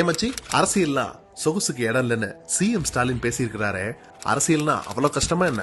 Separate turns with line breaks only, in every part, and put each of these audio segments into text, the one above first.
ஏமாச்சி அரசியல்னா சொகுசுக்கு இடம் இல்லைன்னு சிஎம் ஸ்டாலின் பேசியிருக்கிறாரே. அரசியல்னா அவ்வளவு கஷ்டமா என்ன?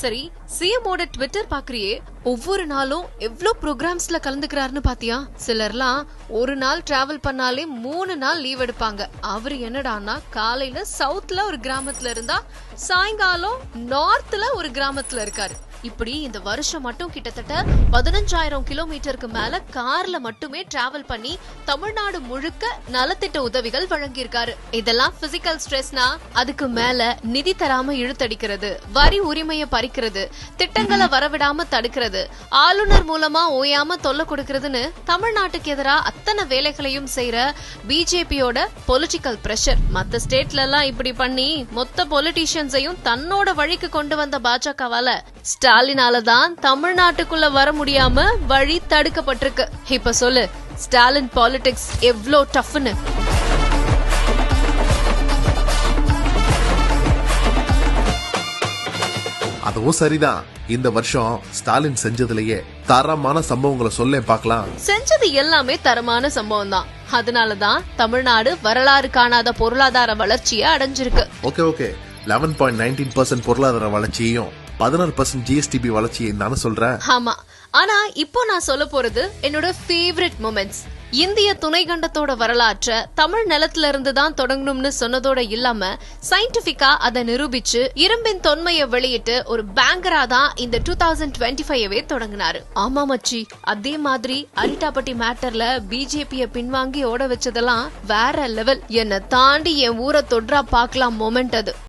சரி சிஎமோட ட்விட்டர் பாக்குறியே ஒவ்வொரு நாளும் எவ்ளோ ப்ரோக்ராம்ஸ்ல கலந்துக்கிறாருன்னு பாத்தியா? சிலர்லாம் ஒரு நாள் டிராவல் பண்ணாலே மூணு நாள் லீவ் எடுப்பாங்க. அவரு என்னடான்னா காலையில சவுத்ல ஒரு கிராமத்துல இருந்தா சாயங்காலம் நார்த்ல ஒரு கிராமத்துல இருக்காரு. இப்படி இந்த வருஷம் மட்டும் கிட்டத்தட்ட பதினஞ்சாயிரம் கிலோமீட்டருக்கு மேல கார்ல மட்டுமே டிராவல் பண்ணி தமிழ்நாடு முழுக்க நலத்திட்ட உதவிகள் வழங்கியிருக்காரு. இதெல்லாம் பிசிக்கல் ஸ்ட்ரெஸ்னா அதுக்கு மேல நிதி தராம இழுத்தடிக்கிறது வரி உரிமையை பறிக்கிறது திட்டங்களை வரவிடாம தடுக்கிறது ஆளுநர் மூலமா ஓயாம தொல்லை கொடுக்கறதுன்னு தமிழ்நாட்டுக்கு எதிரா அத்தனை வேலைகளையும் செய்யற பிஜேபியோட பொலிட்டிக்கல் பிரஷர் மத்த ஸ்டேட்ல எல்லாம் இப்படி பண்ணி மொத்த பொலிட்டீஷியன்ஸையும் தன்னோட வழிக்கு கொண்டு வந்த பாஜகவால ஸ்டாலினால தான் தமிழ்நாட்டுக்குள்ள வர முடியாம வழி தடுக்கப்பட்டிருக்கு. இப்ப சொல்லு ஸ்டாலின் பாலிடிக்ஸ் எவ்ளோ டஃப்னு
அதுவும் சரிதான். இந்த வருஷம் ஸ்டாலின் செஞ்சதுலயே தரமான சம்பவங்களை சொல்லேன் பார்க்கலாம்.
செஞ்சது எல்லாமே தரமான சம்பவம் தான் அதனாலதான் தமிழ்நாடு வரலாறு காணாத பொருளாதார வளர்ச்சியை அடைஞ்சிருக்கு.
Okay okay. Eleven point nineteen percent பொருளாதார வளர்ச்சியையும் பதினாறு பர்சன்ட் ஜிஎஸ்டிபி வளர்ச்சியை நானே சொல்றேன்
ஆமா. ஆனா இப்போ நான் சொல்ல போறது என்னோட ஃபேவரட் மூமெண்ட்ஸ் இந்திய துணைக்கண்டத்தோட வரலாற்ற தமிழ் நிலத்துல இருந்து தான் தொடங்கணும்னு சொன்னதோட இல்லாம சயின்டிபிக்கா அதை நிரூபிச்சு இரும்பின் தொன்மையை வெளியிட்டு ஒரு பேங்கரா தான் இந்த டூ தௌசண்ட் டுவெண்ட்டி ஃபைவ்வே தொடங்கினாரு. ஆமா மச்சி. அதே மாதிரி அரிட்டாப்பட்டி மேட்டர்ல பிஜேபிய பின்வாங்கி ஓட வச்சதெல்லாம் வேற லெவல் என்னை தாண்டி என் ஊரை தொட்ரா பார்க்கலாம் மொமெண்ட் அது.